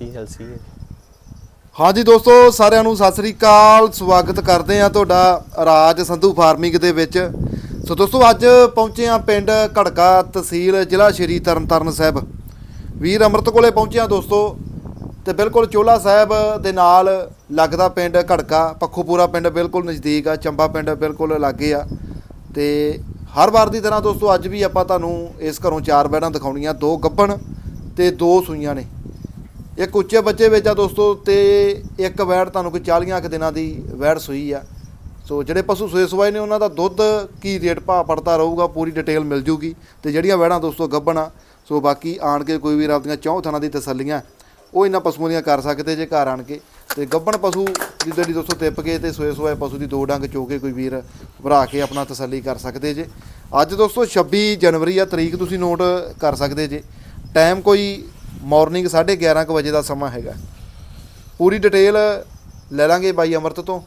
ਕੀ jealousy ਹੈ ਹਾਂਜੀ ਦੋਸਤੋ, ਸਾਰਿਆਂ ਨੂੰ ਸਤਿ ਸ੍ਰੀ ਅਕਾਲ। ਸਵਾਗਤ ਕਰਦੇ ਆ ਤੁਹਾਡਾ ਰਾਜ ਸੰਧੂ ਫਾਰਮਿੰਗ ਦੇ ਵਿੱਚ। ਸੋ ਦੋਸਤੋ, ਅੱਜ ਪਹੁੰਚੇ ਆ ਪਿੰਡ ਘੜਕਾ ਤਹਿਸੀਲ ਜ਼ਿਲ੍ਹਾ ਸ਼੍ਰੀ ਤਰਨਤਾਰਨ ਸਾਹਿਬ। ਵੀਰ ਅੰਮ੍ਰਿਤ ਕੋਲੇ ਪਹੁੰਚੇ ਆ ਦੋਸਤੋ ਤੇ ਬਿਲਕੁਲ ਚੋਲਾ ਸਾਹਿਬ ਦੇ ਨਾਲ ਲੱਗਦਾ ਪਿੰਡ ਘੜਕਾ। ਪੱਖੋਪੂਰਾ ਪਿੰਡ ਬਿਲਕੁਲ ਨਜ਼ਦੀਕ ਆ, ਚੰਬਾ ਪਿੰਡ ਬਿਲਕੁਲ ਲਾਗੇ ਆ। ਤੇ ਹਰ ਵਾਰ ਦੀ ਤਰ੍ਹਾਂ ਦੋਸਤੋ, ਅੱਜ ਵੀ ਆਪਾਂ ਤੁਹਾਨੂੰ ਇਸ ਘਰੋਂ ਚਾਰ ਬੈੜਾਂ ਦਿਖਾਉਣੀਆਂ। ਦੋ ਗੱਭਣ ਤੇ ਦੋ ਸੂਈਆਂ ਨੇ। ਇੱਕ ਉੱਚੇ ਬੱਚੇ ਵਿੱਚ ਆ ਦੋਸਤੋ ਤੇ ਇੱਕ ਵੈੜ ਤੁਹਾਨੂੰ ਕੋਈ 40 ਕੁ ਦਿਨਾਂ ਦੀ ਵੈੜ ਸੂਈ ਆ। ਸੋ ਜਿਹੜੇ ਪਸ਼ੂ ਸੂਏ ਸਵਾਏ ਨੇ, ਉਹਨਾਂ ਦਾ ਦੁੱਧ ਕੀ ਰੇਟ ਭਾਅ ਪੜਦਾ ਰਹੂਗਾ, ਪੂਰੀ ਡਿਟੇਲ ਮਿਲ ਜੂਗੀ। ਤੇ ਜਿਹੜੀਆਂ ਵੈੜਾਂ ਦੋਸਤੋ ਗੱਭਣਾ ਸੋ ਬਾਕੀ ਆਣ ਕੇ ਕੋਈ ਵੀ ਆਪਦੀਆਂ ਚੌਂ ਥਾਂ ਦੀ ਤਸੱਲੀਆਂ, ਉਹ ਇਹਨਾਂ ਪਸ਼ੂਆਂ ਦੀਆਂ ਕਰ ਸਕਦੇ ਜੇ ਘਰ ਆਣ ਕੇ। ਤੇ ਗੱਭਣ ਪਸ਼ੂ ਜਿੱਦਾਂ ਦੀ ਦੋਸਤੋ ਤਿੱਪ ਕੇ ਤੇ ਸੋਏ ਸੋਏ ਪਸ਼ੂ ਦੀ ਦੋ ਡੰਗ ਚੋ ਕੇ ਕੋਈ ਵੀਰ ਭਰਾ ਕੇ ਆਪਣਾ ਤਸੱਲੀ ਕਰ ਸਕਦੇ ਜੇ। ਅੱਜ ਦੋਸਤੋ 26 ਜਨਵਰੀ ਆ, ਤਰੀਕ ਤੁਸੀਂ ਨੋਟ ਕਰ ਸਕਦੇ ਜੇ। ਟਾਈਮ ਕੋਈ ਮਾਰਨਿੰਗ 11:30 ਕੁ ਵਜੇ ਦਾ ਸਮਾਂ ਹੈਗਾ। ਪੂਰੀ ਡਿਟੇਲ ਲੈ ਲਾਂਗੇ ਬਾਈ ਅਮਰਤ ਤੋਂ।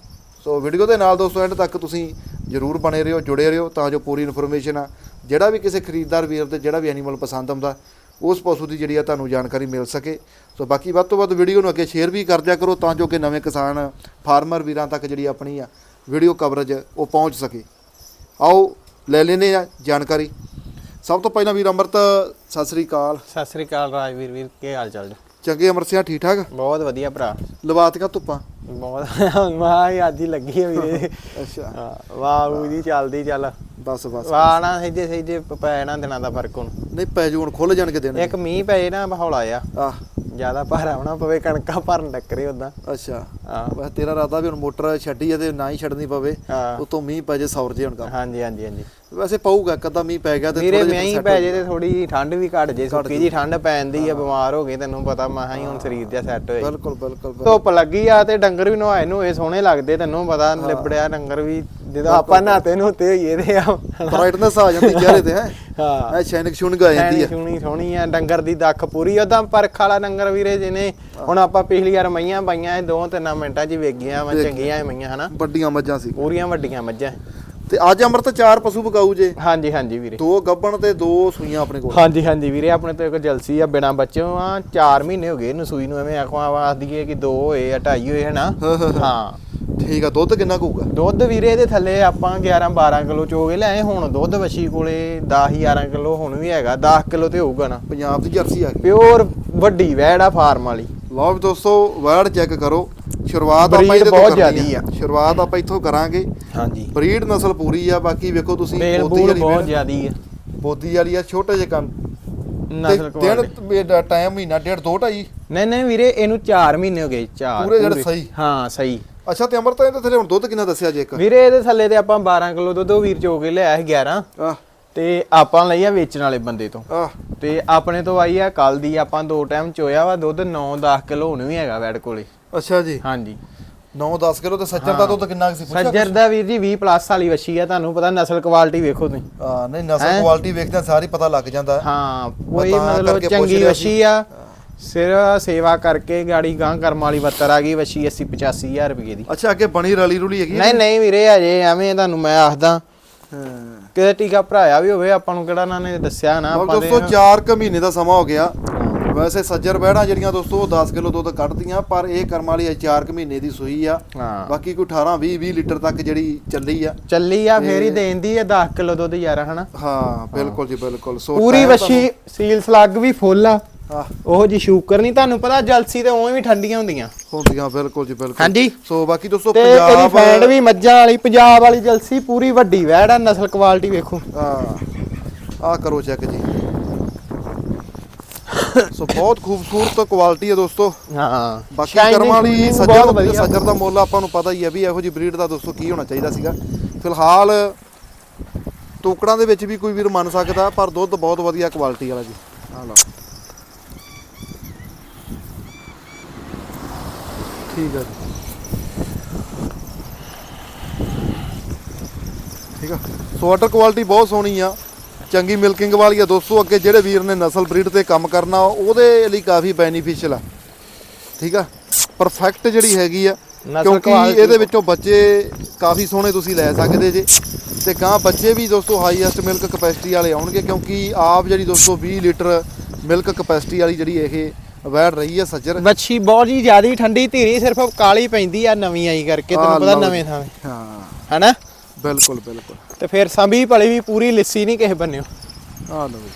ਸੋ ਵੀਡੀਓ ਦੇ ਨਾਲ ਦੋਸਤੋ ਐਂਡ ਤੱਕ ਤੁਸੀਂ ਜਰੂਰ ਬਣੇ ਰਹੋ, ਜੁੜੇ ਰਹੋ ਤਾਂ ਜੋ ਪੂਰੀ ਇਨਫੋਰਮੇਸ਼ਨ ਆ। ਜਿਹੜਾ ਵੀ ਕਿਸੇ ਖਰੀਦਦਾਰ ਵੀਰ ਤੇ ਜਿਹੜਾ ਵੀ ਐਨੀਮਲ ਪਸੰਦ ਆਉਂਦਾ, ਉਸ ਪਸ਼ੂ ਦੀ ਜਿਹੜੀ ਆ ਤੁਹਾਨੂੰ ਜਾਣਕਾਰੀ ਮਿਲ ਸਕੇ। ਸੋ ਬਾਕੀ ਵੱਧ ਤੋਂ ਵੱਧ ਵੀਡੀਓ ਨੂੰ ਅੱਗੇ ਸ਼ੇਅਰ ਵੀ ਕਰ ਦਿਆ ਕਰੋ ਤਾਂ ਜੋ ਕਿ ਨਵੇਂ ਕਿਸਾਨ ਫਾਰਮਰ ਵੀਰਾਂ ਤੱਕ ਜਿਹੜੀ ਆਪਣੀ ਆ ਵੀਡੀਓ ਕਵਰੇਜ ਉਹ ਪਹੁੰਚ ਸਕੇ। ਆਓ ਲੈ ਲੈਨੇ ਆ ਜਾਣਕਾਰੀ। ਸਭ ਤੋਂ ਪਹਿਲਾਂ ਵੀਰ ਅਮਰਤ ਸਤਿ ਸ੍ਰੀ ਅਕਾਲ। ਸਤਿ ਸ੍ਰੀ ਅਕਾਲ ਰਾਜਵੀਰ ਵੀਰ ਕੀ ਹਾਲ ਚਾਲ ਚੰਗੇ ਅਮਰ ਸਿੰਘ ਠੀਕ ਠਾਕ? ਬਹੁਤ ਵਧੀਆ ਭਰਾ। ਲਵਾਤੀਆਂ ਧੁੱਪਾਂ? ਬਹੁਤ ਮਾਂ ਅੱਜ ਹੀ ਲੱਗੀ ਹੈ ਵੀਰੇ। ਅੱਛਾ। ਵਾਹ ਜੀ ਚੱਲਦੀ ਚੱਲ। ਬਸ ਬਸ ਵਾਹ ਨਾ ਸਿੱਧੇ ਸਿੱਧੇ ਪੈ ਨਾ ਦਿਨਾਂ ਦਾ ਫ਼ਰਕ ਹੁਣ। ਨਹੀਂ ਪੈ ਜੂ ਹੁਣ ਖੁੱਲ ਜਾਣਗੇ ਦਿਨ। ਇੱਕ ਮੀਂਹ ਪਏ ਨਾ ਹੌਲਾ ਆ ਆਹ। ਜ਼ਿਆਦਾ ਭਾਰਾ ਹੋਣਾ ਪਵੇ ਕਣਕਾਂ ਭਰਨ ਟੱਕਰੇ ਉਦਾਂ ਅੱਛਾ। ਹਾਂ। ਬਸ ਤੇਰਾ ਰਾਦਾ ਵੀ ਹੁਣ ਮੋਟਰ ਛੱਡੀ ਆ ਤੇ ਨਾ ਹੀ ਛੱਡਣੀ ਪਵੇ ਹਾਂ। ਉਤੋਂ ਮੀਂਹ ਪੈ ਜੇ ਸੌਰ ਜੇ ਹੁਣ ਕੰਮ। ਹਾਂਜੀ ਹਾਂਜੀ ਹਾਂਜੀ। ਵੈਸੇ ਪਊਗਾ ਕਦਾ ਮੀਂਹ ਪੈ ਗਿਆ ਤੇ ਵੀਰੇ ਥੋੜ੍ਹਾ ਮੈਂ ਹੀ set ਪੈ ਜੇ ਤੇ ਥੋੜੀ ਠੰਡ ਵੀ ਘਟ ਜੇ ਸੁੱਕੀ ਜੂ। ਜੀ। ਠੰਡ ਪੈਂਦੀ ਆ ਬਿਮਾਰ ਹੋ ਗਏ ਤੈਨੂੰ ਪਤਾ ਮਹਾ ਹੀ ਹੁਣ ਸਰੀਰ ਜਿਹਾ ਸੈੱਟ ਹੋਏ ਬਿਲਕੁਲ ਬਿਲਕੁਲ ਬਿਲਕੁਲ। ਧੁੱਪ ਲੱਗੀ ਆ ਤੇ ਡੰਗਰ ਵੀ ਨਵਾਏ ਨੂੰ ਇਹ ਸੋਹਣੇ ਲੱਗਦੇ ਤੈਨੂੰ ਪਤਾ ਲਿਬੜਿਆ ਡੰਗਰ ਵੀ ਜਦੋਂ ਆਪਾਂ ਨਹਾਤੇ ਨੂੰ ਤੇ ਹੋਈਏ ਤੇ ਆ ਬ੍ਰਾਈਟਨੈਸ ਆ ਜਾਂਦੀ ਚਿਹਰੇ ਤੇ ਹੈ? ਹਾਂ। ਐ ਸ਼ੈਨਿਕ ਸ਼ੁਨਗ ਆ ਜਾਂਦੀ ਆ। ਸੁਣੀ ਸੋਹਣੀ ਆ ਡੰਗਰ ਦੀ ਦੱਖ ਪੂਰੀ ਉਹਦਾ ਪਰਖ ਵਾਲਾ ਡੰਗਰ ਵੀਰੇ ਜਿਹਨੇ ਹੁਣ ਆਪਾਂ ਪਿਛਲੀ ਵਾਰ ਮਈਆਂ ਪਾਈਆਂ ਇਹ ਦੋ ਤਿੰਨ ਮਿੰਟਾਂ 'ਚ ਗਈਆਂ ਵਾ ਚੰਗੀਆਂ ਮਈਆਂ ਹਨਾ? ਵੱਡੀਆਂ ਮੱਝਾਂ ਸੀ। ਪੂਰੀਆਂ ਵੱਡੀਆਂ ਮੱਝਾਂ। ਤੇ ਅੱਜ ਅਮਰਤ ਚਾਰ ਪਸ਼ੂ ਬਕਾਊ ਜੇ। ਹਾਂਜੀ ਹਾਂਜੀ ਵੀਰੇ। ਦੋ ਗੱਬਣ ਤੇ ਦੋ ਸੂਈਆਂ ਆਪਣੇ ਕੋਲ। ਹਾਂਜੀ ਹਾਂਜੀ ਵੀਰੇ ਆਪਣੇ ਤੋਂ ਇੱਕ ਜਲਸੀ ਆ ਬਿਨਾ ਆ 4 ਮਹੀਨੇ ਹੋ ਗਏ ਇਹਨੂੰ ਸੂਈ ਨੂੰ ਐਵੇਂ ਆਖਵਾ ਆਖਦੀ ਹੈ ਕਿ 2 ਹੋਏ ਆ 2.5 ਹੋਏ ਹਨਾ। ਹਾਂ। ਠੀਕ ਆ ਦੁੱਧ ਕਿੰਨਾ ਕੁ ਹੋਊਗਾ? ਦੁੱਧ ਵੀਰੇ ਇਹਦੇ ਥੱਲੇ ਆਪਾਂ 11 12 ਕਿਲੋ ਚੋਗੇ ਲਿਆਏ ਹੁਣ ਦੁੱਧ ਵਸ਼ੀ ਕੋਲੇ 10 11 ਕਿਲੋ ਹੁਣ ਵੀ ਹੈਗਾ 10 ਕਿਲੋ ਤੇ ਹੋਊਗਾ ਨਾ। ਪੰਜਾਬ ਦੀ ਜਰਸੀ ਆ ਗਈ। ਪਿਓਰ ਵੱਡੀ ਵੈੜ ਆ ਫਾਰਮ ਵਾਲੀ। ਲਓ ਵੀ ਦੋਸਤੋ ਵਰਡ ਚੈੱਕ ਕਰੋ। ਸ਼ੁਰੂਆਤ ਆਪਾਂ ਇਹਦੇ ਤੋਂ ਬਹੁਤ ਕਰਨੀ ਜ਼ਿਆਦੀ ਆ। ਸ਼ੁਰੂਆਤ ਆਪਾਂ ਇੱਥੋਂ ਕਰਾਂਗੇ। ਹਾਂਜੀ। ਬਰੀਡ ਨਸਲ ਪੂਰੀ ਆ ਬਾਕੀ ਵੇਖੋ ਤੁਸੀਂ ਬੋਦੀ ਵਾਲੀ ਬਹੁਤ ਵੇੜ- ਜ਼ਿਆਦੀ ਆ। ਬੋਦੀ ਵਾਲੀ ਆ ਛੋਟੇ ਜਿਹੇ ਕੰਨ। ਨਸਲ ਦਿਨ ਟਾਈਮ ਮਹੀਨਾ ਡੇਢ ਦੋ ਢਾਈ। ਨਹੀਂ ਨਹੀਂ ਵੀਰੇ ਇਹਨੂੰ 4 ਮਹੀਨੇ ਹੋ ਗਏ 4 ਪੂਰੇ ਜਿਹੜੇ ਸਹੀ। ਹਾਂ ਸਹੀ। ਅੱਛਾ ਤੇ ਅਮਰਤਾ ਇਹਦੇ ਥੱਲੇ ਹੁਣ ਦੁੱਧ ਕਿੰਨਾ ਦੱਸਿਆ ਜੇ ਇੱਕ? ਵੀਰੇ ਇਹਦੇ ਥੱਲੇ ਤੇ ਆਪਾਂ 12 ਕਿਲੋ ਦੁੱਧ ਉਹ ਵੀਰ ਚੋ ਕੇ ਲਿਆਇਆ ਸੀ 11 ਆਹ। ਤੇ ਆਪਾਂ ਲਈ ਆ ਵੇਚਣ ਵਾਲੇ ਬੰਦੇ ਤੋਂ। ਆਹ। ਤੇ ਆਪਣੇ ਤੋਂ ਆਈ ਆ ਕੱਲ ਦੀ ਆਪਾਂ ਦੋ ਟਾਈਮ ਚੋਇਆ ਵਾ ਦੁੱਧ 9-10 ਕਿਲੋ ਹੁਣ ਵੀ ਹੈਗਾ ਵੈੜ ਕੋਲੇ। ਅੱਛਾ ਜੀ। ਹਾਂਜੀ। 9-10 ਕਿਲੋ ਤੇ ਸੱਜਰ ਦਾ ਦੁੱਧ ਕਿੰਨਾ ਕੁ ਸੀ? ਪੁੱਛਿਆ ਸੱਜਰ ਦਾ ਵੀਰ ਜੀ 20 ਪਲੱਸ ਵਾਲੀ ਵੱਛੀ ਆ ਤੁਹਾਨੂੰ ਪਤਾ ਨਸਲ ਕੁਆਲਿਟੀ ਵੇਖੋ ਤੁਸੀਂ। ਹਾਂ ਨਹੀਂ ਨਸਲ ਕੁਆਲਿਟੀ ਵੇਖਦੇ ਸਾਰੀ ਪਤਾ ਲੱਗ ਜਾਂਦਾ। ਹੈ। ਹਾਂ ਕੋਈ ਤਾਂ ਮਤਲਬ ਕਰਕੇ ਪੁੱਛ ਚੰਗੀ ਰਿਹਾ ਵੱਛੀ ਆ। ਸਿਰ ਸੇਵਾ ਕਰਕੇ ਗਾੜੀ ਗਾਂ ਕਰਮ ਵਾਲੀ ਬੱਤਰ ਆ ਗਈ ਵੱਛੀ 80 85000 ਰੁਪਏ ਦੀ। ਅੱਛਾ ਅੱਗੇ ਬਣੀ ਰਲੀ ਰੁਲੀ ਹੈਗੀ ਨਹੀਂ ਨਹੀਂ ਵੀਰੇ ਅਜੇ ਐਵੇਂ ਤੁਹਾਨੂੰ ਮੈਂ ਆਖਦਾ। ਹਾਂ। ਕਿਤੇ ਟੀਕਾ ਭਰਾਇਆ ਵੀ ਹੋਵੇ ਆਪਾਂ ਨੂੰ ਕਿਹੜਾ ਨੇ ਦੱਸਿਆ ਨਾ ਆਪਾਂ ਦੇ ਦੋਸਤੋ 4 ਕੁ ਮਹੀਨੇ ਦਾ ਸਮਾਂ ਹੋ ਗਿਆ। ਵੈਸੇ ਸੱਜਰ ਬਹਿੜਾਂ ਜਿਹੜੀਆਂ ਦੋਸਤੋ ਉਹ 10 ਕਿਲੋ ਦੁੱਧ ਕੱਢਦੀਆਂ ਪਰ ਇਹ ਕਰਮ ਵਾਲੀ 4 ਕੁ ਮਹੀਨੇ ਦੀ ਸੂਈ ਆ। ਹਾਂ। ਬਾਕੀ ਕੋਈ 18 20 20 ਲੀਟਰ ਤੱਕ ਜਿਹੜੀ ਚੱਲੀ ਆ। ਚੱਲੀ ਆ ਫੇਰ ਹੀ ਦੇਂਦੀ ਆ 10 ਕਿਲੋ ਦੁੱਧ ਯਾਰ ਹਨਾ? ਹਾਂ ਬਿਲਕੁਲ ਜੀ ਬਿਲਕੁਲ। ਸੋ ਪੂਰੀ ਵੱਛੀ ਸੀਲ ਸਲੱਗ ਵੀ ਫੁੱਲ ਆ। ਆਹ, ਉਹ ਜੀ ਸ਼ੂਕਰ ਨਹੀਂ ਤੁਹਾਨੂੰ ਪਤਾ ਜਲਸੀ ਤੇ ਉਵੇਂ ਵੀ ਠੰਡੀਆਂ ਹੁੰਦੀਆਂ। ਹੁੰਦੀਆਂ ਬਿਲਕੁਲ ਜੀ ਬਿਲਕੁਲ। ਹਾਂਜੀ। ਸੋ ਬਾਕੀ ਦੋਸਤੋ ਤੇ ਇਹਦੀ ਪੰਜਾਬ ਫੈਂਡ ਵੀ ਮੱਝਾਂ ਵਾਲੀ ਪੰਜਾਬ ਵਾਲੀ ਜਲਸੀ ਪੂਰੀ ਵੱਡੀ ਵੈੜ ਆ ਨਸਲ ਕੁਆਲਿਟੀ ਵੇਖੋ। ਆ ਆ ਕਰੋ ਚੈੱਕ ਜੀ। ਸੋ ਬਹੁਤ ਖੂਬਸੂਰਤ ਕੁਆਲਿਟੀ ਹੈ ਦੋਸਤੋ। ਹਾਂ ਬਾਕੀ Shining ਕਰਮਾਂ ਵਾਲੀ ਬਹੁਤ ਸੱਜਰ ਵਧੀਆ। ਸੱਜਰ ਦਾ ਮੁੱਲ ਆਪਾਂ ਨੂੰ ਪਤਾ ਹੀ ਹੈ ਵੀ ਇਹੋ ਜੀ ਬਰੀਡ ਦਾ ਦੋਸਤੋ ਕੀ ਹੋਣਾ ਚਾਹੀਦਾ ਸੀਗਾ। ਫਿਲਹਾਲ ਟੋਕੜਾਂ ਦੇ ਵਿੱਚ ਵੀ ਕੋਈ ਵੀਰ ਮੰਨ ਸਕਦਾ ਪਰ ਦੁੱਧ ਬਹੁਤ ਵਧੀਆ ਕੁਆਲਿਟੀ ਵਾਲਾ ਜੀ। ਆ ਲਓ। ਠੀਕ ਹੈ ਠੀਕ ਆ। ਸੋ ਵਾਟਰ ਕੁਆਲਿਟੀ ਬਹੁਤ ਸੋਹਣੀ ਆ। ਚੰਗੀ ਮਿਲਕਿੰਗ ਵਾਲੀ ਆ। ਦੋਸਤੋ ਅੱਗੇ ਜਿਹੜੇ ਵੀਰ ਨੇ ਨਸਲ ਬਰੀਡ ਤੇ ਕੰਮ ਕਰਨਾ ਉਹਦੇ ਲਈ ਕਾਫੀ ਬੈਨੀਫੀਸ਼ੀਅਲ ਆ। ਠੀਕ ਆ। ਪਰਫੈਕਟ ਜਿਹੜੀ ਹੈਗੀ ਆ ਕਿਉਂਕਿ ਇਹਦੇ ਵਿੱਚੋਂ ਬੱਚੇ ਕਾਫੀ ਸੋਹਣੇ ਤੁਸੀਂ ਲੈ ਸਕਦੇ ਜੇ। ਤੇ ਗਾਂ ਬੱਚੇ ਵੀ ਦੋਸਤੋ ਹਾਈਐਸਟ ਮਿਲਕ ਕਪੈਸਿਟੀ ਵਾਲੇ ਆਉਣਗੇ ਕਿਉਂਕਿ ਆਪ ਜਿਹੜੀ ਦੋਸਤੋ 20 ਲੀਟਰ ਮਿਲਕ ਕਪੈਸਿਟੀ ਵਾਲੀ ਜਿਹੜੀ ਇਹ ਵੈੜ ਰਹੀ ਆ ਸੱਜਰ। ਵੱਛੀ ਬਹੁਤ ਹੀ ਜ਼ਿਆਦੀ ਠੰਡੀ ਧੀਰੀ ਸਿਰਫ ਕਾਲੀ ਪੈਂਦੀ ਆ ਨਵੀਂ ਆਈ ਕਰਕੇ ਤੈਨੂੰ ਪਤਾ ਨਵੇਂ ਜੀ। ਥਾਂ ਹਾਂ। ਹਨਾ? ਬਿਲਕੁਲ ਬਿਲਕੁਲ। ਤੇ ਫਿਰ ਸੰਭੀ ਭਲੀ ਵੀ ਪੂਰੀ ਲਿੱਸੀ ਨਹੀਂ ਕਿਸੇ ਬੰਨਿਓ। ਆ ਲਓ ਜੀ।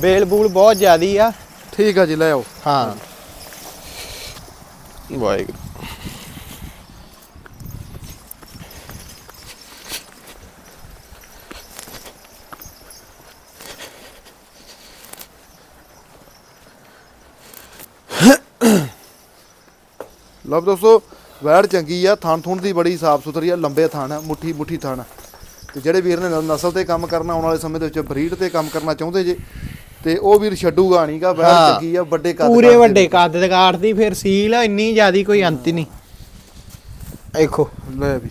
ਬੇਲ ਬੂਲ ਬਹੁਤ ਜ਼ਿਆਦੀ ਆ। ਠੀਕ ਆ ਜੀ ਲੈ ਆਓ। ਹਾਂ। ਵਾਹਿਗੁਰੂ। ਲਓ ਦੋਸਤੋ ਵੈੜ ਚੰਗੀ ਆ ਥਣ ਥੁਣ ਦੀ ਬੜੀ ਸਾਫ਼ ਸੁਥਰੀ ਆ ਲੰਬੇ ਥਣ ਆ ਮੁੱਠੀ ਮੁੱਠੀ ਥਣ ਆ। ਤੇ ਜਿਹੜੇ ਵੀਰ ਨੇ ਨਸਲ ਤੇ ਕੰਮ ਕਰਨਾ ਆਉਣ ਵਾਲੇ ਸਮੇਂ ਦੇ ਵਿੱਚ ਬਰੀਡ ਤੇ ਕੰਮ ਕਰਨਾ ਚਾਹੁੰਦੇ ਜੇ ਤੇ ਉਹ ਵੀਰ ਛੱਡੂਗਾ ਨਹੀਂਗਾ ਵੈੜ। ਚੰਗੀ ਆ ਵੱਡੇ ਕੱਦ ਪੂਰੇ ਵੱਡੇ। ਕੱਦ ਦੇ ਕਾਠ ਦੀ ਫਿਰ ਸੀਲ ਇੰਨੀ ਜ਼ਿਆਦੀ ਕੋਈ ਅੰਤ ਹੀ ਨਹੀਂ ਦੇਖੋ ਲੈ ਵੀ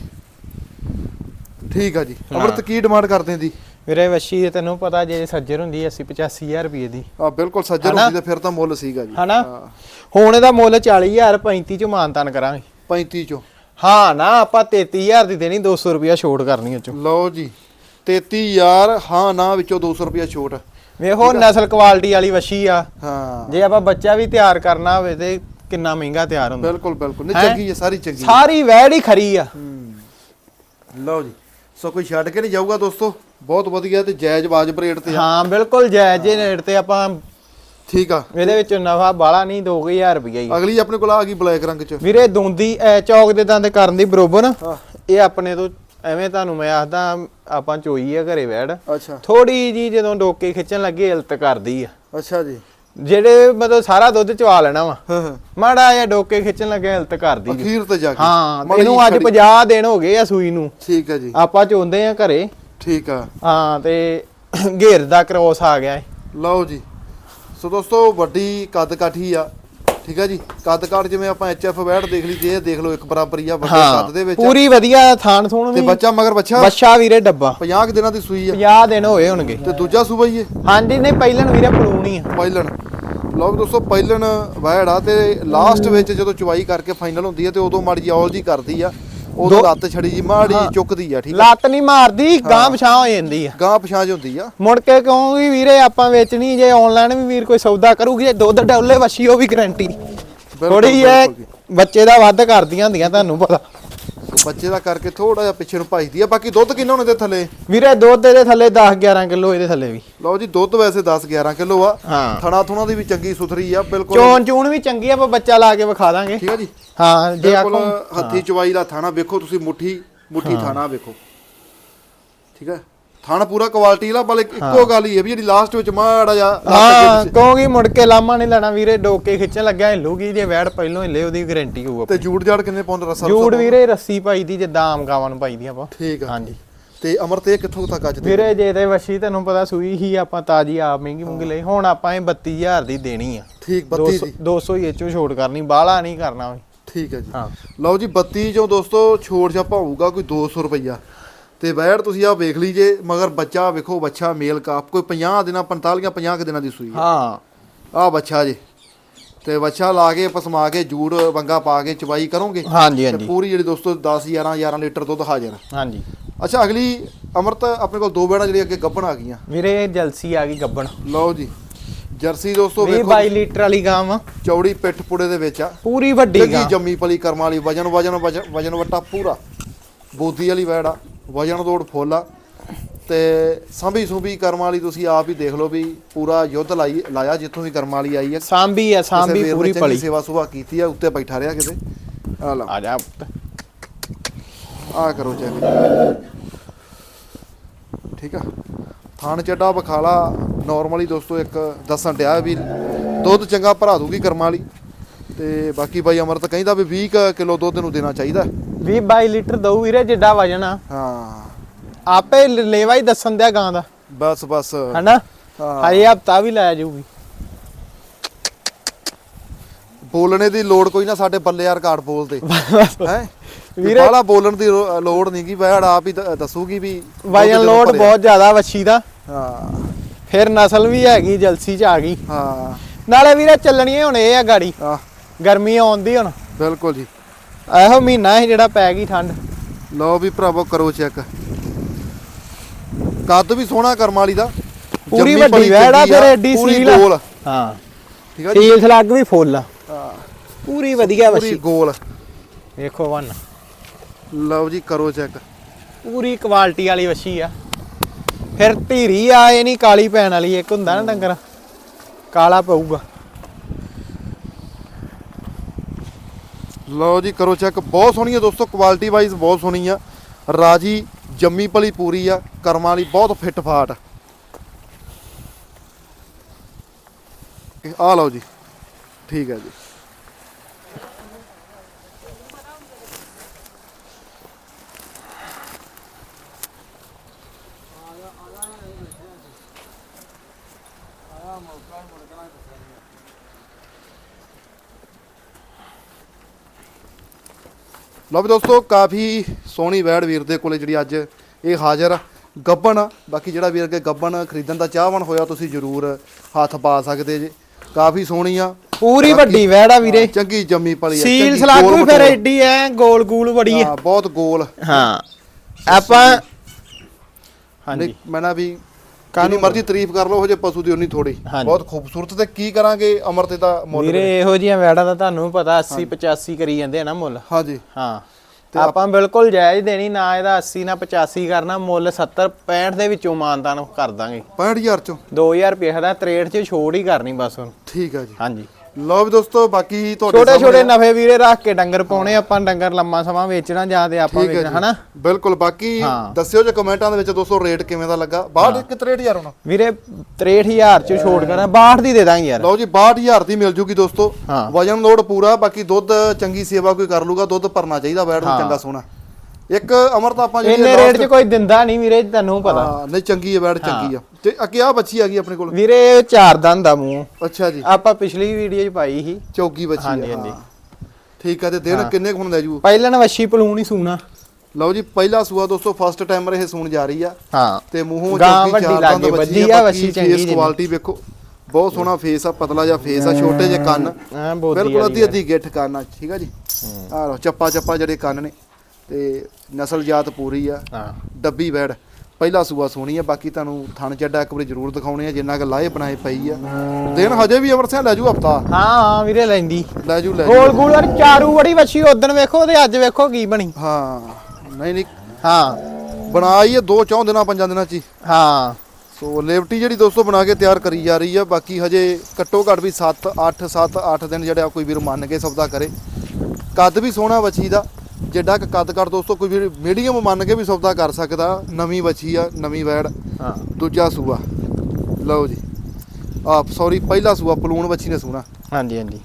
ਠੀਕ ਆ ਜੀ। ਅਮਰਤ ਕੀ ਡਿਮਾਂਡ ਕਰਦੇ ਦੀ ਵੀਰੇ ਦੇ ਤੈਨੂੰ ਪਤਾ ਜੇ ਸੱਜਰ ਹੁੰਦੀ 80 85000 ਰੁਪਏ ਦੀ। ਆ ਬਿਲਕੁਲ ਸੱਜਰ? ਹੁੰਦੀ ਤੇ ਫਿਰ ਤਾਂ ਮੁੱਲ ਸੀਗਾ ਜੀ। ਹਨਾ। ਹੁਣ ਇਹਦਾ ਮੁੱਲ 40000 35 ਚ ਮਾਨਤਾਨ ਕਰਾਂਗੇ। 35 ਚੋਂ। ਹਾਂ ਨਾ ਆਪਾਂ 33000 ਦੀ ਦੇਣੀ 200 ਰੁਪਿਆ ਛੋਟ ਕਰਨੀ ਉਹ ਚੋਂ। ਲਓ ਜੀ 33000 ਹਾਂ ਨਾ ਵਿੱਚੋਂ 200 ਰੁਪਿਆ ਛੋਟ। ਵੇਖੋ ਨਸਲ ਕੁਆਲਿਟੀ ਵਾਲੀ ਵੱਛੀ ਆ। ਹਾਂ। ਜੇ ਆਪਾਂ ਬੱਚਾ ਵੀ ਤਿਆਰ ਕਰਨਾ ਹੋਵੇ ਤੇ ਕਿੰਨਾ ਮਹਿੰਗਾ ਤਿਆਰ ਹੁੰਦਾ। ਬਿਲਕੁਲ ਬਿਲਕੁਲ। ਨਹੀਂ? ਚੰਗੀ ਹੈ ਸਾਰੀ ਚੰਗੀ। ਸਾਰੀ ਵੈੜ ਹੀ ਖਰੀ ਆ। ਲਓ ਜੀ ਸੋ ਕੋਈ ਛੱਡ ਕੇ ਨਹੀਂ ਜਾਊਗਾ ਦੋਸਤੋ? ਬਹੁਤ ਵਧੀਆ ਤੇ ਜਾਇਜ਼ ਵਾਜਬ ਰੇਟ ਤੇ ਆ। ਹਾਂ ਬਿਲਕੁਲ ਜਾਇਜ਼ ਜੇ ਰੇਟ ਤੇ ਆਪਾਂ ਠੀਕ ਆ। ਇਹਦੇ ਵਿੱਚ ਨਫਾ ਬਾਲਾ ਨਹੀਂ 2000 ਰੁਪਈਆ ਹੀ ਅਗਲੀ ਆਪਣੇ ਕੋਲ ਆ ਗਈ ਬਲੈਕ ਰੰਗ ਚ। ਵੀਰੇ ਦੁੰਦੀ ਐ ਚੌਕ ਦੇ ਦੰਦ ਕਰਨ ਦੀ ਬਰੋਬਰ। ਇਹ ਆਪਣੇ ਤੋਂ ਐਵੇਂ ਤੁਹਾਨੂੰ ਮੈਂ ਆਖਦਾ ਆਪਾਂ ਚੋਈ ਆ ਘਰੇ ਅੱਛਾ। ਥੋੜੀ ਜੀ ਜਦੋਂ ਡੋਕੇ ਖਿੱਚਣ ਲੱਗੇ ਇਲਤ ਕਰਦੀ ਆ। ਅੱਛਾ ਜੀ। ਜਿਹੜੇ ਮਤਲਬ ਸਾਰਾ ਦੁੱਧ ਚਵਾ ਲੈਣਾ ਵਾ ਮਾੜਾ ਜਿਹਾ ਡੋਕੇ ਖਿੱਚਣ ਲੱਗੇ ਇਲਤ ਕਰਦੀ। ਅਖੀਰ ਤੇ ਜਾ ਕੇ। ਹਾਂ ਇਹਨੂੰ ਅੱਜ ਜਿਹੀ 50 ਦਿਨ ਹੋ ਗਏ ਆ ਸੂਈ ਨੂੰ। ਠੀਕ ਆ ਜੀ। ਆਪਾਂ ਚੋਂਦੇ ਆ ਘਰੇ। ਠੀਕ ਆ। ਹਾਂ ਤੇ ਘੇਰ ਦਾ ਕ੍ਰੋਸ ਆ ਗਿਆ ਏ। ਲਓ ਜੀ। ਸੋ ਦੋਸਤੋ ਵੱਡੀ ਕੱਦ ਕਾਠੀ ਆ ਠੀਕ ਆ ਜੀ? ਕੱਦ ਕਾਠ ਜਿਵੇਂ ਆਪਾਂ ਐਚਐਫ ਵੈਟ ਦੇਖ ਲਈ ਜੇ ਇਹ ਦੇਖ ਲਓ ਇੱਕ ਬਰਾਬਰ ਹੀ ਆ ਵੱਡੇ ਹਾਂ ਕੱਦ ਦੇ ਵਿੱਚ। ਪੂਰੀ ਵਧੀਆ ਥਾਣ ਥੂਣ ਤੇ ਵੀ ਬੱਚਾ ਮਗਰ ਬੱਚਾ? ਬੱਛਾ ਵੀਰੇ ਡੱਬਾ। 50 ਕੁ ਦਿਨਾਂ ਦੀ ਸੂਈ ਆ। 50 ਦਿਨ ਹੋਏ ਹੋਣਗੇ। ਤੇ ਦੂਜਾ ਸੂਬਾ ਹੀ ਇਹ? ਹਾਂਜੀ ਨਹੀਂ ਪਹਿਲਣ ਵੀਰੇ ਪਲੂਣੀ ਆ। ਪਹਿਲਣ। ਲਓ ਵੀ ਦੋਸਤੋ ਪਹਿਲਣ ਵੈੜ ਆ ਤੇ ਲਾਸਟ ਵਿੱਚ ਜਦੋਂ ਚੁਵਾਈ ਕਰਕੇ ਫਾਈਨਲ ਹੁੰਦੀ ਹੈ ਤੇ ਉਦੋਂ ਮਾੜੀ ਔਲ ਜੀ ਕਰਦੀ ਆ। ਦੋ- ਲੱਤ ਛੜੀ ਜੀ ਮਾੜੀ ਜਿਹੀ। ਚੁੱਕਦੀ ਆ ਠੀਕ ਆ? ਲੱਤ ਨਹੀਂ ਮਾਰਦੀ ਗਾਂ ਪਛਾਂ ਹੋ ਜਾਂਦੀ ਆ। ਗਾਂ ਪਛਾਜ ਹੁੰਦੀ ਆ। ਮੁੜ ਕੇ ਕਹੂੰਗੀ ਵੀਰੇ ਆਪਾਂ ਵੇਚਣੀ ਜੇ ਆਨਲਾਈਨ ਵੀ ਵੀਰ ਕੋਈ ਸੌਦਾ ਕਰੂਗੀ ਜੇ ਦੁੱਧ ਡੌਲੇ ਵਛੀ ਉਹ ਵੀ ਗਰੰਟੀ ਥੋੜੀ ਐ ਬਿਲਕੁਲ ਜੀ। ਬੱਚੇ ਦਾ ਵੱਧ ਕਰਦੀਆਂ ਹੁੰਦੀਆਂ ਤੁਹਾਨੂੰ ਪਤਾ। ਬੱਚੇ ਦਾ ਕਰਕੇ ਥੋੜਾ ਜਿਹਾ ਪਿੱਛੇ ਨੂੰ ਭਜਦੀ ਆ ਬਾਕੀ ਦੁੱਧ ਕਿੰਨਾ ਦੇ ਥੱਲੇ? ਵੀਰੇ ਦੁੱਧ ਦੇ ਥੱਲੇ 10 11 ਕਿਲੋ ਇਹਦੇ ਥੱਲੇ ਵੀ। ਲਓ ਜੀ ਦੁੱਧ ਵੈਸੇ 10 11 ਕਿਲੋ ਆ। ਹਾਂ। ਥਣਾ ਥੁਣਾ ਦੀ ਵੀ ਚੰਗੀ ਸੁਥਰੀ ਆ ਬਿਲਕੁਲ। ਚੋਣ ਚੂਣ ਵੀ ਚੰਗੀ ਆ ਆਪਾਂ ਬੱਚਾ ਲਾ ਕੇ ਵਿਖਾ ਦਾਂਗੇ। ਠੀਕ ਆ ਜੀ। ਹਾਂ ਜੇ ਆਖੋ ਹੱਥੀ ਚਵਾਈ ਦਾ ਥਾਣਾ ਵੇਖੋ ਤੁਸੀਂ ਮੁੱਠੀ ਮੁੱਠੀ ਥਾਣਾ ਵੇਖੋ। ਠੀਕ ਆ? ਥਾਣਾ ਪੂਰਾ ਕੁਆਲਿਟੀ ਵਾਲਾ ਬਲ ਇੱਕੋ ਗੱਲ ਹੀ ਹੈ ਵੀ ਜਿਹੜੀ ਲਾਸਟ ਵਿੱਚ ਮਾੜਾ ਲੱਤ ਹਾਂ ਕਹੂੰਗੀ ਮੁੜ ਕੇ ਲਾਮਾ ਨਹੀਂ ਲੈਣਾ ਵੀਰੇ ਡੋਕੇ ਖਿੱਚਣ ਲੱਗਿਆ ਹਿੱਲੂਗੀ ਜੇ ਵੈੜ ਪਹਿਲੋਂ ਹਿੱਲੇ ਉਹਦੀ ਗਾਰੰਟੀ ਹੋਊ ਤੇ ਜੂੜ ਜਾੜ ਕਿੰਨੇ ਪਾਉਂਦੇ ਰਸਾ ਜੂੜ ਵੀਰੇ ਰੱਸੀ ਪਾਈ ਦੀ ਜਿੱਦਾਂ ਆਮ ਗਾਵਾਂ ਨੂੰ ਪਾਈ ਦੀ ਆਪਾਂ। ਠੀਕ ਆ। ਹਾਂਜੀ। ਤੇ ਅਮਰਤ ਇਹ ਕਿੱਥੋਂ ਤੱਕ ਅੱਜ ਦੇ ਵੀਰੇ ਜੇ ਤੇ ਵਸ਼ੀ ਤੈਨੂੰ ਪਤਾ ਸੂਈ ਹੀ ਆਪਾਂ ਤਾਜੀ ਆਪ ਮਹਿੰਗੀ ਮੁੰਗੀ ਲਈ। ਹੁਣ ਆਪਾਂ ਇਹ 32000 ਦੀ ਦੇਣੀ ਆ। ਠੀਕ 32 ਦੀ 200 ਹੀ ਚੋਂ ਛੋਟ ਕਰਨੀ ਬਾਹਲਾ ਨਹੀਂ ਕਰਨਾ ਠੀਕ ਹੈ ਜੀ। ਲਓ ਜੀ 32 ਚੋਂ ਦੋਸਤੋ ਛੋੜ ਛਾਪਾ ਹੋਊਗਾ ਕੋਈ 200 ਰੁਪਈਆ। ਤੇ ਵੈੜ ਤੁਸੀਂ ਆ ਵੇਖ ਲੀਜੇ ਮਗਰ ਬੱਚਾ ਵੇਖੋ ਬੱਚਾ ਮੇਲ ਕਾਪ ਕੋਈ 50 ਦਿਨਾਂ 45 50 ਕੁ ਦਿਨਾਂ ਦੀ ਸੂਈ ਆ ਹਾਂ। ਆਹ ਬੱਚਾ ਜੀ। ਤੇ ਬੱਚਾ ਲਾ ਕੇ ਪਸਮਾ ਕੇ ਜੂੜ ਵੰਗਾ ਪਾ ਕੇ ਚਵਾਈ ਕਰੋਗੇ। ਹਾਂਜੀ ਤੇ ਹਾਂਜੀ। ਪੂਰੀ ਜਿਹੜੀ ਦੋਸਤੋ 10 11 11 ਲੀਟਰ ਦੁੱਧ ਹਾਜ਼ਰ ਹਾਂਜੀ। ਅੱਛਾ ਅਗਲੀ ਅਮਰਤ ਆਪਣੇ ਕੋਲ ਦੋ ਬੈੜਾਂ ਜਿਹੜੀ ਅੱਗੇ ਗੱਭਣ ਆ ਗਈਆਂ। ਵੀਰੇ ਜਲਸੀ ਆ ਗਈ ਗੱਬਣ। ਲਓ ਜੀ। ਜਰਸੀ ਦੋਸਤੋ 20 ਵੇਖੋ 22 ਲੀਟਰ ਵਾਲੀ ਗਾਂ ਵਾ। ਚੌੜੀ ਪਿੱਠ ਪੁੜੇ ਦੇ ਵਿੱਚ ਆ। ਪੂਰੀ ਵੱਡੀ ਗਾਂ। ਜੰਮੀ ਪਲੀ ਕਰਮ ਵਾਲੀ ਵਜਨ ਵਜਨ ਵਜਨ- ਵਜਨ ਵਟਾ ਪੂਰਾ। ਬੋਦੀ ਵਾਲੀ ਵੈੜ ਆ। ਵਜਨ ਤੋੜ ਫੁੱਲ ਆ। ਤੇ ਸੰਭੀ ਸੁਭੀ ਕਰਮ ਵਾਲੀ ਤੁਸੀਂ ਆਪ ਹੀ ਦੇਖ ਲਓ ਵੀ ਪੂਰਾ ਯੁੱਧ ਲਾਈ ਲਾਇਆ ਜਿੱਥੋਂ ਵੀ ਕਰਮ ਵਾਲੀ ਆਈ ਹੈ ਸਾਂਭੀ ਆ ਸਾਂਭੀ ਪੂਰੀ ਪਲੀ ਸੇਵਾ ਸੁਭਾ ਕੀਤੀ ਆ ਉੱਤੇ ਬੈਠਾ ਰਿਹਾ ਕਿਤੇ। ਆ ਲਾ ਆ ਜਾ। ਆ ਕਰੋ ਚੈੱਕ। ਠੀਕ ਆ। ਥਾਣ ਚੱਡਾ ਬਖਾਲਾ ਨਾਰਮਲੀ ਦੋਸਤੋ ਇੱਕ ਦੱਸਣ ਡਿਆ ਵੀ ਦੁੱਧ ਚੰਗਾ ਭਰਾ ਦੂਗੀ ਕਰਮਾਂ ਵਾਲੀ। ਤੇ ਬਾਕੀ ਬਾਈ ਅਮਰਤ ਕਹਿੰਦਾ ਵੀ 20 ਕਿਲੋ ਦੁੱਧ ਨੂੰ ਦੇਣਾ ਚਾਹੀਦਾ। 20 22 ਲੀਟਰ ਦਊ ਵੀਰੇ ਜਿੱਡਾ ਵਜਨ ਆ। ਹਾਂ। ਆਪੇ ਲੇਵਾ ਹੀ ਦੱਸਣ ਦਿਆ ਗਾਂ ਦਾ। ਬਸ ਬਸ। ਹਨਾ? ਹਾਂ। ਹਜੇ ਹਫਤਾ ਵੀ ਲੈ ਜਾਊਗੀ। ਬੋਲਣੇ ਦੀ ਲੋੜ ਕੋਈ ਨਾ ਸਾਡੇ ਬੱਲੇ ਯਾਰ ਕਾਰਡ ਬੋਲਦੇ ਹੈ? ਵੀਰੇ- ਬਾਲਾ ਬੋਲਣ ਦੀ ਲੋੜ ਨਹੀਂਗੀ ਵੈੜ ਆਪ ਹੀ ਦੱਸੂਗੀ ਵੀ ਵਜਨ ਲੋਡ। ਬਹੁਤ ਜ਼ਿਆਦਾ ਵੱਛੀ ਦਾ। ਹਾਂ। ਫਿਰ ਨਸਲ ਵੀ ਹੈਗੀ ਜਲਸੀ ਚ ਆ ਗਈ। ਹਾਂ। ਨਾਲੇ ਵੀਰੇ ਚੱਲਣੀ ਹੁਣ ਇਹ ਆ ਗਾੜੀ। ਆ ਗਰਮੀ ਆਉਂਦੀ ਹੁਣ। ਬਿਲਕੁਲ ਜੀ। ਇਹੋ ਮਹੀਨਾ ਹੈ ਜਿਹੜਾ ਪੈ ਗਈ ਠੰਡ। ਲਓ ਵੀ ਭਰਾਵੋ ਕਰੋ ਚੈੱਕ। ਕੱਦ ਵੀ ਸੋਹਣਾ ਕਰਮ ਵਾਲੀ ਦਾ। ਪੂਰੀ ਜੰਮੀ ਵੱਡੀ ਪਲੀ ਵੈੜ ਆ, ਚੰਗੀ ਫਿਰ ਐਡੀ ਪੂਰੀ ਸੀਲ ਆ। ਗੋਲ। ਹਾਂ। ਠੀਕ ਆ ਜੀ? ਸੀਲ ਸਲੱਗ ਵੀ ਫੁੱਲ ਆ। ਹਾਂ। ਪੂਰੀ ਵਧੀਆ ਪੂਰੀ ਵਸ਼ੀ। ਗੋਲ। ਵੇਖੋ ਵਨ। ਲਓ ਜੀ ਕਰੋ ਚੈੱਕ। ਪੂਰੀ ਕੁਆਲਿਟੀ ਵਾਲੀ ਵਸ਼ੀ ਆ। ਫਿਰ ਧੀਰੀ ਆ ਇਹ ਨਹੀਂ ਕਾਲੀ ਪੈਣ ਵਾਲੀ ਇੱਕ ਹੁੰਦਾ ਨਾ ਡੰਗਰ। ਕਾਲਾ ਪਊਗਾ। ਲਓ ਜੀ, ਕਰੋ ਚੈੱਕ ਬਹੁਤ ਸੋਹਣੀ ਆ ਦੋਸਤੋ ਕੁਆਲਿਟੀ ਵਾਈਜ਼ ਬਹੁਤ ਸੋਹਣੀ ਆ। ਰਾਜੀ ਜੰਮੀ ਭਲੀ ਪੂਰੀ ਆ, ਕਰਮਾਂ ਵਾਲੀ ਬਹੁਤ ਫਿੱਟ ਫਾਟ ਆ ਲਓ ਜੀ, ਠੀਕ ਹੈ ਜੀ। ਲਓ ਵੀ ਦੋਸਤੋ ਕਾਫੀ ਸੋਹਣੀ ਵੈੜ ਵੀਰ ਦੇ ਕੋਲੇ ਜਿਹੜੀ ਅੱਜ ਇਹ ਹਾਜ਼ਰ। ਗੱਬਣ। ਬਾਕੀ ਜਿਹੜਾ ਵੀਰ ਅੱਗੇ ਗੱਬਣ ਖਰੀਦਣ ਦਾ ਚਾਹਵਾਨ ਹੋਇਆ ਤੁਸੀਂ ਜ਼ਰੂਰ ਹੱਥ ਪਾ ਸਕਦੇ ਜੇ ਕਾਫੀ ਸੋਹਣੀ ਆ ਪੂਰੀ ਵੱਡੀ ਵੈੜ ਆ ਵੀਰੇ ਚੰਗੀ ਜੰਮੀ ਪਲੀ ਆ ਸੀਲ ਸਲੱਗ ਵੀ ਫਿਰ। ਐਡੀ ਐ ਗੋਲ ਗੂਲ ਬੜੀ ਆ ਹਾਂ ਬਹੁਤ ਗੋਲ ਹਾਂ ਆਪਾਂ ਹਾਂਜੀ ਮੈਂ ਨਾ ਵੀ ਕਾਹਨੂੰ ਮਰਜ਼ੀ ਤਾਰੀਫ ਕਰ ਲਓ ਉਹ ਜੇ ਪਸ਼ੂ ਦੀ ਉਨੀ ਥੋੜੀ ਹਾਂਜੀ। ਬਹੁਤ ਖੂਬਸੂਰਤ ਤੇ ਕੀ ਕਰਾਂਗੇ ਅਮਰਤੇ ਦਾ ਮੁੱਲ ਵੀਰੇ ਇਹੋ ਜਿਹੀਆਂ ਵੈੜਾਂ ਦਾ ਤੁਹਾਨੂੰ ਪਤਾ 80 85 ਕਰੀ ਜਾਂਦੇ ਆ ਨਾ ਮੁੱਲ। ਹਾਂਜੀ। ਹਾਂ। ਆਪਾਂ ਬਿਲਕੁਲ ਜਾਇਜ਼ ਦੇਣੀ ਨਾ ਇਹਦਾ 80 ਨਾ 85 ਕਰਨਾ ਮੁੱਲ 70 65 ਦੇ ਵਿੱਚੋਂ ਮਾਨਤਾਨ ਕਰ ਦਾਂਗੇ। 65000 ਚੋਂ। 2000 ਰੁਪਏ ਦਾ 63 ਚ ਛੋੜ ਹੀ ਕਰਨੀ ਬਸ ਹੁਣ। ਠੀਕ ਆ ਜੀ। ਹਾਂਜੀ। ਲਓ ਵੀ ਦੋਸਤੋ ਬਾਕੀ ਤੁਹਾਡੇ ਛੋਟੇ ਛੋਟੇ ਨਫੇ ਵੀਰੇ ਰੱਖ ਕੇ ਡੰਗਰ ਪਾਉਣੇ ਆਪਾਂ ਡੰਗਰ ਲੰਮਾ ਸਮਾਂ ਵੇਚਣਾ ਜਾਂ ਤੇ ਆਪਾਂ ਵੇਚਣਾ ਹਨਾ? ਬਿਲਕੁਲ ਬਾਕੀ। ਦੱਸਿਓ ਜੇ ਕਮੈਂਟਾਂ ਦੇ ਵਿੱਚ ਦੋਸਤੋ ਰੇਟ ਕਿਵੇਂ ਦਾ ਲੱਗਾ। 62 ਕਿ 63000 ਹੋਣਾ। ਵੀਰੇ 63000 ਚ ਛੋੜ ਕਰਨਾ 62 ਦੀ ਦੇ ਦਾਂਗੇ ਯਾਰ। ਲਓ ਜੀ 62000 ਦੀ ਮਿਲ ਜੂਗੀ ਦੋਸਤੋ। ਵਜਨ ਲੋਡ ਪੂਰਾ ਬਾਕੀ ਦੁੱਧ ਚੰਗੀ ਸੇਵਾ ਕੋਈ ਕਰ ਲੂਗਾ ਦੁੱਧ ਭਰਨਾ ਚਾਹੀਦਾ ਬੈਡ ਨੂੰ। ਚੰਗਾ ਸੋਹਣਾ। ਇੱਕ ਅਮਰ ਤਾਂ ਆਪਾਂ ਇੰਨੇ ਰੇਟ 'ਚ ਕੋਈ ਦਿੰਦਾ ਨਹੀਂ ਵੀਰੇ ਤੁਹਾਨੂੰ ਪਤਾ। ਹਾਂ, ਨਹੀਂ ਚੰਗੀ ਹੈ ਬੈਡ ਚੰਗੀ ਆ। ਤੇ ਅੱਗੇ ਆ ਬੱਚੀ ਆ ਗਈ ਆਪਣੇ ਕੋਲ। ਵੀਰੇ ਇਹ ਚਾਰ ਦੰਦ ਆ ਮੂੰਹ। ਅੱਛਾ ਜੀ। ਆਪਾਂ ਪਿਛਲੀ ਵੀਡੀਓ 'ਚ ਪਾਈ ਸੀ। ਚੌਗੀ ਬੱਚੀ ਹਾਂਜੀ, ਆ ਹਾਂਜੀ। ਠੀਕ ਆ ਤੇ ਦਿਨ ਕਿੰਨੇ ਹੁਣ ਲੈ ਜੂ? ਪਹਿਲਾਂ ਵੱਛੀ ਪਲੂਣ ਹੀ ਸੂਣਾ। ਲਓ ਜੀ ਪਹਿਲਾ ਸੂਆ ਦੋਸਤੋ ਫਸਟ ਟਾਈਮਰ ਇਹ ਸੂਣ ਜਾ ਰਹੀ ਆ। ਹਾਂ। ਤੇ ਮੂੰਹੋਂ ਚੌਗੀ ਚਾਰ ਦੰਦ ਬੱਚੀ ਆ, ਆ ਵੱਛੀ ਬਾਕੀ ਚੰਗੀ ਜਿਹੀ। ਕੁਆਲਿਟੀ ਵੇਖੋ ਬਹੁਤ ਸੋਹਣਾ ਫੇਸ ਆ ਪਤਲਾ ਜਿਹਾ ਫੇਸ ਆ ਛੋਟੇ ਜਿਹੇ ਕੰਨ। ਬਿਲਕੁਲ ਅੱਧੀ ਅੱਧੀ ਗਿੱਠ ਕੰਨ ਆ ਠੀਕ ਆ ਜੀ? ਆਹ ਲਓ ਚੱਪਾ ਚੱਪਾ ਜਿਹੜੇ ਕੰਨ ਨੇ। ਤੇ ਨਸਲ ਜਾਤ ਪੂਰੀ ਆ। ਹਾਂ। ਡੱਬੀ ਬੈੜ ਪਹਿਲਾ ਸੂਆ ਸੋਹਣੀ ਆ ਬਾਕੀ ਤੁਹਾਨੂੰ ਥਣ ਚੱਡਾ ਇੱਕ ਵਾਰੀ ਜ਼ਰੂਰ ਦਿਖਾਉਣੇ ਆ ਜਿੰਨਾ ਕੁ ਲਾਏ ਬਣਾਏ ਪਈ ਆ। ਦਿਨ ਹਜੇ ਵੀ ਅਮਰਸਿਆ ਲੈ ਜੂ ਹਫਤਾ। ਹਾਂ ਹਾਂ ਵੀਰੇ ਲੈਂਦੀ ਲੈ ਜੂ। ਲੈ ਜੂ ਗੋਲ ਗੋਲ ਵਾਲੀ ਚਾਰੂ ਬੜੀ ਵੱਛੀ ਉਦੋਂ ਵੇਖੋ ਤੇ ਅੱਜ ਵੇਖੋ ਕੀ ਬਣੀ। ਹਾਂ ਨਹੀਂ ਨਹੀਂ। ਹਾਂ। ਬਣਾਈ ਇਹ ਦੋ ਚੌਂ ਦਿਨਾਂ ਪੰਜਾਂ ਦਿਨਾਂ ਚ ਹੀ। ਹਾਂ। ਸੋ ਲੇਵਟੀ ਜਿਹੜੀ ਦੋਸਤੋ ਬਣਾ ਕੇ ਤਿਆਰ ਕਰੀ ਜਾ ਰਹੀ ਆ ਬਾਕੀ ਹਜੇ ਘੱਟੋ ਘੱਟ ਵੀ 7 8 7 8 ਦਿਨ ਜਿਹੜਾ ਕੋਈ ਵੀਰ ਮੰਨ ਕੇ ਸੌਦਾ ਕਰੇ। ਕੱਦ ਵੀ ਸੋਹਣਾ ਬੱਚੀ ਦਾ। ਜਿੱਡਾ ਕੁ ਕੱਦ ਕਰ ਦੋਸਤੋ ਕੋਈ ਵੀਰ ਮੀਡੀਅਮ ਮੰਨ ਕੇ ਵੀ ਸੌਦਾ ਕਰ ਸਕਦਾ। ਨਵੀਂ ਬੱਚੀ ਆ ਨਵੀਂ ਵੈੜ। ਹਾਂ। ਦੂਜਾ ਸੂਆ। ਲਓ ਜੀ। ਆ ਸੌਰੀ ਪਹਿਲਾ ਸੂਆ ਪਲੂਣ ਬੱਚੀ ਨੇ ਸੋਹਣਾ ਹਾਂਜੀ ਹਾਂਜੀ।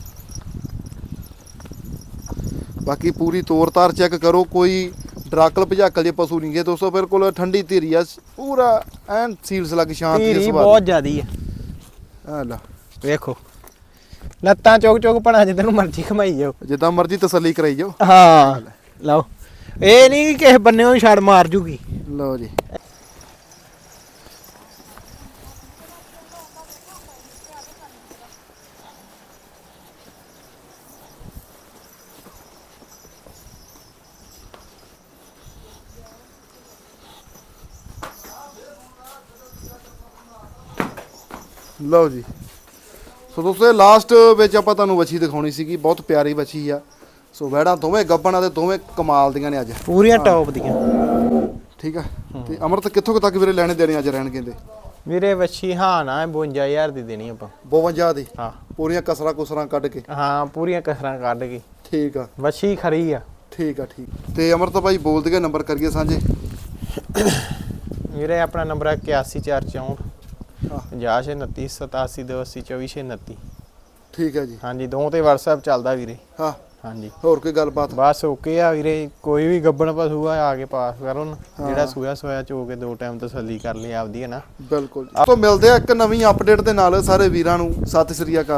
ਬਾਕੀ ਪੂਰੀ ਤੋਰ ਤਾਰ ਚੈੱਕ ਕਰੋ ਕੋਈ ਡਰਾਕਲ ਭਜਾਕਲ ਜੇ ਪਸ਼ੂ ਨਹੀਂ ਗਏ ਦੋਸਤੋ ਬਿਲਕੁਲ ਠੰਡੀ ਧੀਰੀ ਆ ਪੂਰਾ ਐਨ ਸੀਲਸ ਲੱਗ ਸ਼ਾਂਤ ਦੀ ਧੀਰੀ ਬਹੁਤ ਜ਼ਿਆਦੀ ਆ। ਆ ਲੈ ਵੇਖੋ। ਲੱਤਾਂ ਚੁੱਕ ਚੁੱਕ ਪਣਾ ਜਿੱਦਾਂ ਨੂੰ ਮਰਜ਼ੀ ਕਮਾਈ ਜਾਓ। ਜਿੱਦਾਂ ਮਰਜ਼ੀ ਤਸੱਲੀ ਕਰਾਈ ਜਾਓ। ਹਾਂ। ਲਓ। ਇਹ ਨਹੀਂ ਕਿ ਕਿਸੇ ਬੰਨੇ ਨੂੰ ਛੜ ਮਾਰ ਜੂਗੀ। ਲਓ ਜੀ। ਲਓ ਜੀ। ਸੋ ਦੋਸਤੋ ਲਾਸਟ ਵਿੱਚ ਆਪਾਂ ਤੁਹਾਨੂੰ ਵੱਛੀ ਦਿਖਾਉਣੀ ਸੀਗੀ। ਬਹੁਤ ਪਿਆਰੀ ਵੱਛੀ ਆ। ਸੋ ਵੈੜਾਂ ਦੋਵੇਂ ਗੱਬਣਾ ਤੇ ਦੋਵੇਂ ਕਮਾਲ ਦੀਆਂ ਨੇ ਅੱਜ। ਪੂਰੀਆਂ ਟੌਪ ਦੀਆਂ। ਠੀਕ ਆ। ਤੇ ਅਮਰਤ ਕਿੱਥੋਂ ਕੁ ਤੱਕ ਵੀਰੇ ਲੈਣੇ ਦੇਣੇ ਅੱਜ ਰਹਿਣ ਕਹਿੰਦੇ? ਵੀਰੇ ਵੱਛੀ ਹਾਂ ਨਾ 52000 ਦੀ ਦੇਣੀ ਆਪਾਂ। 52 ਦੀ? ਹਾਂ। ਪੂਰੀਆਂ ਕਸਰਾਂ ਕੁਸਰਾਂ ਕੱਢ ਕੇ? ਹਾਂ ਪੂਰੀਆਂ ਕਸਰਾਂ ਕੱਢ ਕੇ। ਠੀਕ ਆ। ਵੱਛੀ ਖਰੀ ਆ। ਠੀਕ ਆ ਠੀਕ। ਤੇ ਅਮਰਤ ਭਾਈ ਬੋਲ ਦਈਏ ਨੰਬਰ ਕਰੀਏ ਸਾਂਝੇ। ਵੀਰੇ ਆਪਣਾ ਨੰਬਰ ਹੈ। 8144 ਹਾਂ 5029 87282429 ਠੀਕ ਹੈ ਜੀ। ਹਾਂਜੀ ਦੋ ਤੇ WhatsApp ਚੱਲਦਾ ਵੀਰੇ। ਹਾਂ। ਹਾਂਜੀ। ਹੋਰ ਕੋਈ ਗੱਲਬਾਤ? ਬਸ ਓਕੇ ਆ ਵੀਰੇ ਕੋਈ ਵੀ ਗੱਬਣ ਪਸ਼ੂ ਆ ਆ ਕੇ ਪਾਸ ਕਰੋ ਨਾ ਜਿਹੜਾ ਸੂਆ ਸੋਇਆ ਚੋ ਕੇ ਦੋ ਟਾਈਮ ਤਸੱਲੀ ਕਰ ਲਈ ਆਪਦੀ ਹੈ ਨਾ। ਬਿਲਕੁਲ ਤੋਂ ਮਿਲਦੇ ਆ ਇੱਕ ਨਵੀਂ ਅਪਡੇਟ ਦੇ ਨਾਲ ਸਾਰੇ ਵੀਰਾਂ ਨੂੰ। ਸਤਿ ਸ੍ਰੀ ਅਕਾਲ